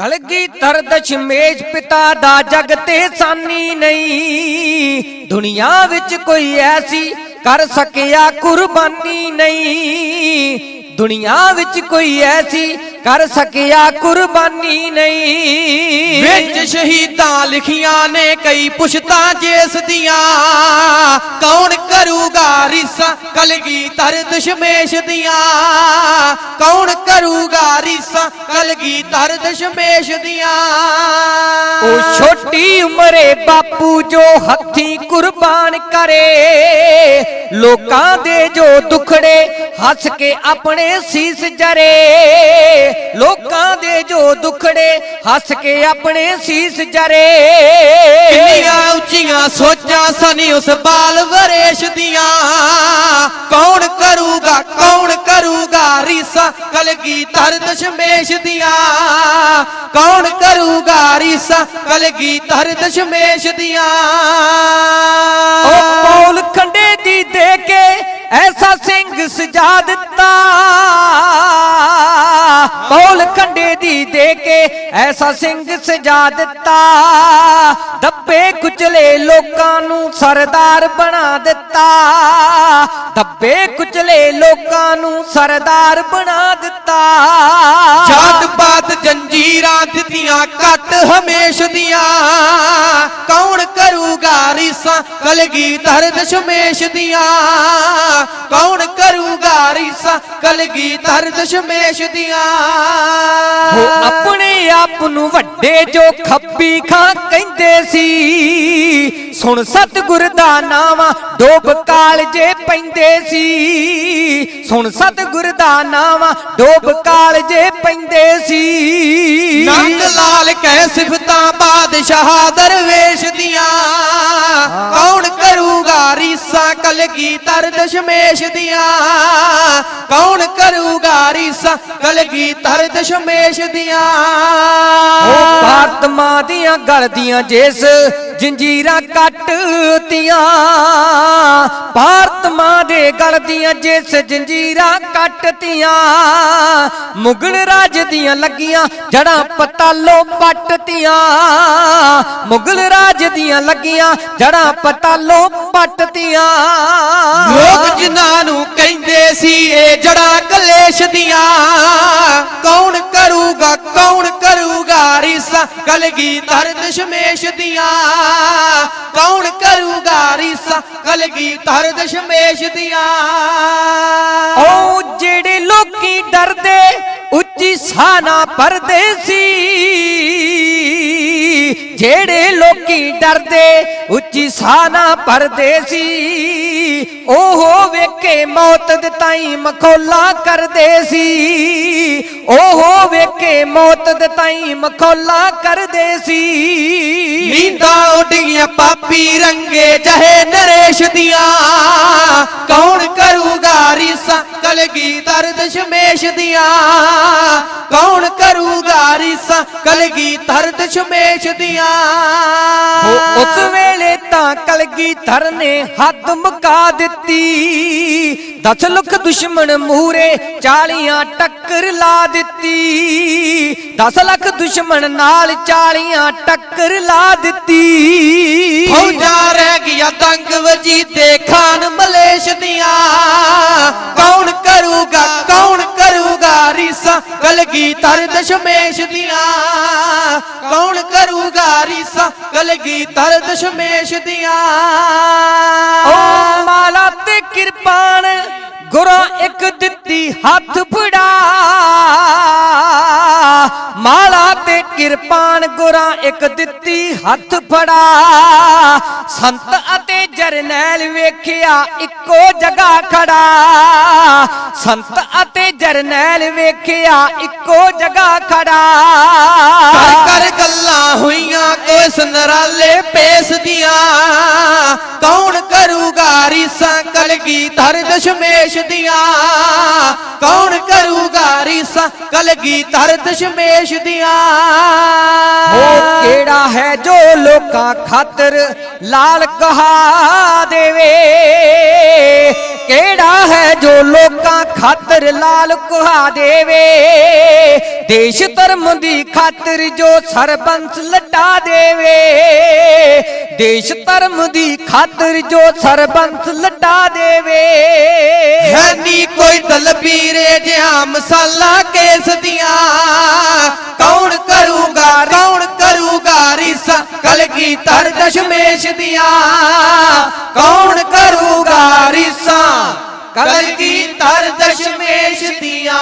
ਕਲਗੀ ਧਰ ਦਸ਼ਮੇਸ਼ ਪਿਤਾ ਦਾ ਜਗ ਤੇ ਸਾਨੀ ਨਹੀਂ। ਦੁਨੀਆ ਵਿੱਚ ਕੋਈ ਐਸੀ ਕਰ ਸਕਿਆ ਕੁਰਬਾਨੀ ਨਹੀਂ। ਦੁਨੀਆ ਵਿੱਚ ਕੋਈ ਐਸੀ ਕਰ ਸਕਿਆ ਕੁਰਬਾਨੀ ਨਹੀਂ। ਵਿੱਚ ਸ਼ਹੀਦਾਂ ਲਿਖੀਆਂ ਨੇ ਕਈ ਪੁਸ਼ਤਾਂ ਜਿਸ ਦੀਆਂ ਕੌਣ ਕਰੂਗਾ ਰੀਸਾਂ ਕਲਗੀ ਤਰ ਦਸ਼ਮੇਸ਼ ਦੀਆਂ। ਕੌਣ ਕਰੂਗਾ ਰੀਸਾਂ ਕਲਗੀ ਤਰ ਦਸ਼ਮੇਸ਼ ਦੀਆਂ। ਉਹ ਛੋਟੀ ਉਮਰੇ ਬਾਪੂ ਜੋ ਹੱਥੀ ਕੁਰਬਾਨ ਕਰੇ ਲੋਕਾਂ ਦੇ ਜੋ ਦੁਖੜੇ ਹੱਸ ਕੇ ਆਪਣੇ ਸੀਸ ਜਰੇ। ਲੋਕਾਂ ਦੇ ਜੋ ਦੁਖੜੇ ਹੱਸ ਕੇ ਆਪਣੇ ਸੀਸ ਜਰੇ। ਕਿੰਨੀਆਂ ਉੱਚੀਆਂ ਸੋਚਾਂ ਸਨੀ ਉਸ ਬਾਲ ਵਰੇਸ਼ ਦੀਆਂ। ਕੌਣ ਕਰੂਗਾ ਕੌਣ ਕਰੂਗਾ ਰੀਸਾ ਕਲਗੀ ਤਰ ਦਸ਼ਮੇਸ਼ ਦੀਆਂ। ਕੌਣ ਕਰੂਗਾ ਰੀਸਾ ਕਲਗੀ ਤਰ ਦਸ਼ਮੇਸ਼ ਦੀਆਂ। ਉਹ ਪੌਲ ਖੰਡੇ ਦੀ ਦੇ ਕੇ ਐਸਾ ਸਿੰਘ ਸਜਾ ਦਿੱਤਾ। ਪੌਲ ਖੰਡੇ ਦੀ ਦੇ ਕੇ ਐਸਾ ਸਿੰਘ ਸਜਾ ਦਿੱਤਾ। ਦੱਬੇ ਕੁਚਲੇ ਲੋਕਾਂ ਨੂੰ ਸਰਦਾਰ ਬਣਾ ਦਿੱਤਾ। ਦੱਬੇ ਕੁਚਲੇ ਲੋਕਾਂ ਨੂੰ ਸਰਦਾਰ ਬਣਾ ਦਿੱਤਾ। ਜਾਤ ਪਾਤ ਜੰਜੀਰਾਂ ਦਿੱਤੀਆਂ, ਕੱਟ ਹਮੇਸ਼ ਦੀਆਂ। ਰੀਸਾਂ ਕਲਗੀ ਤਰ ਦਸ਼ਮੇਸ਼ ਦੀਆਂ। ਕੌਣ ਕਰੂਗਾ ਰੀਸਾਂ ਕਲਗੀ ਤਰ ਦਸ਼ਮੇਸ਼ ਦੀਆਂ। ਉਹ ਆਪਣੇ ਆਪ ਨੂੰ ਵੱਡੇ ਜੋ ਖੱਬੀ ਖਾਂ ਕਹਿੰਦੇ ਸੀ। ਸੁਣ ਸਤਿਗੁਰ ਦਾ ਨਾਮ ਡੋਬ ਕਾਲਜੇ ਪੈਂਦੇ ਸੀ। ਸੁਣ ਸਤਿਗੁਰ ਦਾ ਨਾਮ ਡੋਬ ਕਾਲਜੇ ਪੈਂਦੇ ਸੀ। ਨੰਦ ਲਾਲ ਕਹਿ ਸਿਫਤਾਂ ਬਾਦਸ਼ਾਹ ਰੀਸਾਂ ਕਲਗੀ ਤਰ ਦਸ਼ਮੇਸ਼ ਦੀਆਂ? ਕੌਣ ਕਰੂਗਾ ਰੀਸਾਂ? ਕਲਗੀ ਤਰ ਦਸ਼ਮੇਸ਼ ਦੀਆਂ? ਉਹ ਭਾਰਤ ਦੀਆਂ ਗਲਦੀਆਂ ਜਿਸ ਜੰਜੀਰਾਂ ਕੱਟਤੀਆਂ ਭਾਰਤ ਮਾਂ ਦੇ ਗਲ ਦੀਆਂ ਜਿਸ ਜੰਜੀਰਾਂ ਕੱਟਤੀਆਂ, ਮੁਗਲ ਰਾਜ ਦੀਆਂ ਲੱਗੀਆਂ ਜੜਾਂ ਪਤਾਲੋ ਪੱਟਤੀਆਂ, ਮੁਗਲ ਰਾਜ ਦੀਆਂ ਲੱਗੀਆਂ ਜੜਾਂ ਪਤਾਲੋ ਪੱਟਤੀਆਂ। ਲੋਕ ਜਿਨ੍ਹਾਂ ਨੂੰ ਕਹਿੰਦੇ ਸੀ ਇਹ ਜੜਾ ਕਲੇਸ਼ ਦੀਆਂ, ਕੌਣ ਕਰੂਗਾ ਕੌਣ ਕਰੂਗਾ? ਰੀਸਾਂ ਕਲਗੀ ਤਰ ਦਸ਼ਮੇਸ਼ ਦੀਆਂ। ਕੌਣ ਕਰੂਗਾ ਰੀਸਾਂ ਕਲਗੀ ਤਰ ਦਸ਼ਮੇਸ਼ ਦੀਆਂ। ਉਹ ਜਿਹੜੇ ਲੋਕੀ ਡਰਦੇ, ਉੱਚੀ ਸਾਨਾ ਪਰਦੇ ਸੀ। ਜਿਹੜੇ ਲੋਕੀ ਡਰਦੇ, ਉੱਚੀ ਸਾਨਾ ਪਰਦੇ ਸੀ। ਉਹ ਵੇਖੇ ਮੌਤ ਦੇ ਤਾਈ ਮਖੌਲਾ ਕਰਦੇ ਸੀ। ਉਹ ਵੇਖੇ ਮੌਤ ਦੇ ਤਾਈ ਮਖੌਲਾ ਕਰਦੇ ਸੀ। ਨੀਂਦਾਂ ਉੱਡੀਆਂ ਪਾਪੀ ਰੰਗੇ ਜਹੇ ਨਰੇਸ਼ ਦੀਆਂ। ਕੌਣ ਕਰੂਗਾ ਰੀਸਾਂ ਕਲਗੀ ਤਰ ਦਸ਼ਮੇਸ਼ ਦੀਆਂ। ਕੌਣ ਕਰੂਗਾ ਰੀਸਾਂ ਕਲਗੀ ਤਰ ਦਸ਼ਮੇਸ਼ ਦੀਆਂ। ਉਸ ਵੇਲੇ ਤਾਂ ਕਲਗੀ ਧਰ ਨੇ ਹੱਦ ਮੁਕਾ ਦਿੱਤੀ। 10 ਲੱਖ ਦੁਸ਼ਮਣ ਮੂਰੇ, ਚਾਲੀਆਂ ਟੱਕਰ ਲਾ ਦਿੱਤੀ। 10 ਲੱਖ ਦੁਸ਼ਮਣ ਨਾਲ ਚਾਲੀਆਂ ਟੱਕਰ ਲਾ ਦਿੱਤੀ। ਫੌਜਾਂ ਰਹਿ ਗਿਆ ਤੰਗ ਵਜੀਦੇ, ਖਾਨ ਮਲੇਸ਼ ਦੀਆਂ। ਕੌਣ ਕਰੂਗਾ ਕੌਣ ਕਰੂਗਾ ਰੀਸਾ ਕਲਗੀ ਤਰ ਦਸ਼ਮੇਸ਼ ਦੀਆਂ। ਕੌਣ ਕਰੂਗਾ ਰੀਸਾ ਕਲਗੀ ਤਰ ਦਸ਼ਮੇਸ਼ ਦੀਆਂ। ਇੱਕ ਦਿੱਤੀ ਹੱਥ ਫੜਾ। ਮਾਲਾ ਤੇ ਕਿਰਪਾਨ ਗੁਰਾਂ ਇੱਕ ਦਿੱਤੀ ਹੱਥ ਫੜਾ। ਸੰਤ ਅਤੇ ਜਰਨੈਲ ਵੇਖਿਆ ਇੱਕੋ ਜਗ੍ਹਾ ਖੜਾ। ਸੰਤ ਅਤੇ ਜਰਨੈਲ ਵੇਖਿਆ ਇੱਕੋ ਜਗ੍ਹਾ ਖੜਾ। ਕਰ ਕਰ ਗੱਲਾਂ ਹੋਈਆਂ ਕੋਈ ਨਰਾਲੇ ਪੇਸ ਦੀਆਂ। ਕੌਣ ਕਰੂਗਾ ਰੀਸਾਂ ਕਲਗੀ ਤਰ ਦਸ਼ਮੇਸ਼ ਦੀਆਂ? ਕੌਣ ਕਰੂਗਾ ਰੀਸਾਂ? ਕਲਗੀ ਤਰ ਦਸ਼ਮੇਸ਼ ਦੀਆਂ? ਉਹ ਕਿਹੜਾ ਹੈ ਜੋ ਲੋਕਾਂ ਖਾਤਰ ਲਾਲ ਕਹਾ ਦੇਵੇ? ਕਿਹੜਾ ਹੈ ਜੋ ਲੋਕਾਂ ਖਾਤਰ ਲਾਲ ਕੁਹਾ ਦੇਵੇ? ਦੇਸ਼ ਧਰਮ ਦੀ ਖਾਤਰ ਜੋ ਸਰਬੰਸ ਲਟਾ ਦੇਵੇ, ਦੇਸ਼ ਧਰਮ ਦੀ ਖਾਤਰ ਜੋ ਸਰਬੰਸ ਲਟਾ ਦੇਵੇ। ਹੈ ਨੀ ਕੋਈ ਦਲਬੀਰੇ ਜਿਹਾ ਮਸਾਲਾ ਕੇਸ ਦੀਆਂ। ਕੌਣ ਕਰੂਗਾ ਕੌਣ ਕਰੂਗਾ ਰੀਸਾ ਕਲਗੀ ਤਰ ਦਸ਼ਮੇਸ਼ ਦੀਆਂ। ਕੌਣ ਕਰੂਗਾ ਰੀਸਾ ਕਲਗੀ ਤਰ ਦਸ਼ਮੇਸ਼ ਦੀਆਂ।